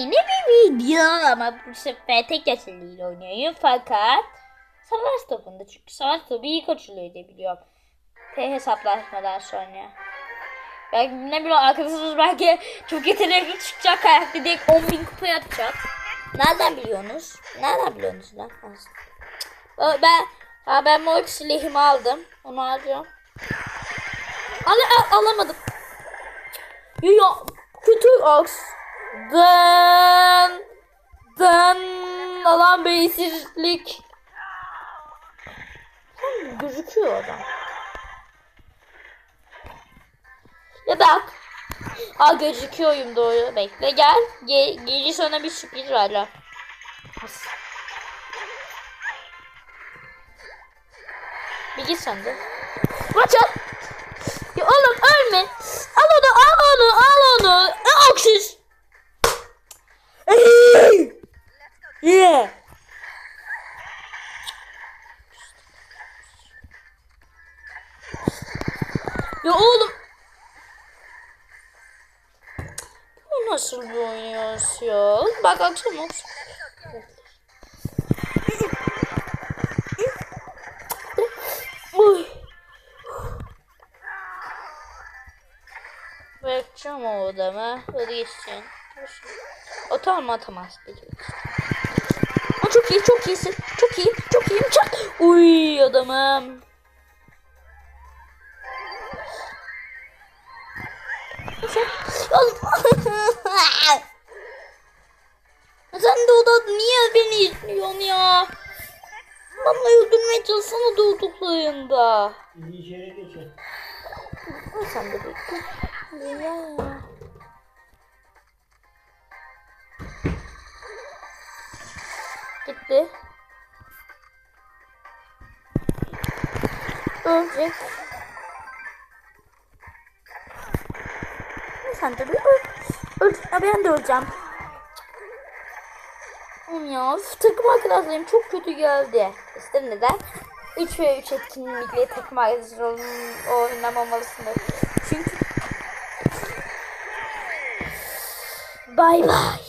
Yeni bir video ama bu sefer tek yaşlıyla oynuyorum fakat savaş topunda çünkü savaş topu iyi açılıyor diye biliyorum. T hesaplaşmadan sonra. Belki ne bileyim arkadaşınız belki çok yetenekli çıkacak karakter diye 10 bin kupa yapacak. Nereden biliyorsunuz? Nereden biliyorsunuz lan? Ben, ha, ben mor silahımı aldım. Onu alacağım. Al, al, alamadım. Ya kötü aks. Dın. Dın. Alan beysizlik. Gözüküyor adam. Ya bak. Aa gözüküyorum doğru. Bekle gel. Ge geri sana bir sürpriz var lan. Bir git sen de. Kaç al. Ya oğlum ölme. Al onu al onu al onu. E, Öksüz. Yeah. Ya oğlum. Bu nasıl bir oynuyoruz ya? Bak akşam olsun. Bırakacağım o odama. Hadi geçeceğim. O tamam atamaz. Aa, çok iyi çok iyisin. Çok iyi çok iyiyim. Çok... Uy adamım. Sen... De oda niye beni izliyorsun ya? Bana öldürmeye çalışsana doğduklarında. İçeri geçin. Sen de bekle. Ya. Gitti. Ölecek. Sen de bir öl. Öl. Ben de öleceğim. Ya takım arkadaşlarım çok kötü geldi. İşte neden? 3 ve 3 etkinlikle takım arkadaşları oynamamalısınız. Çünkü Bay bay.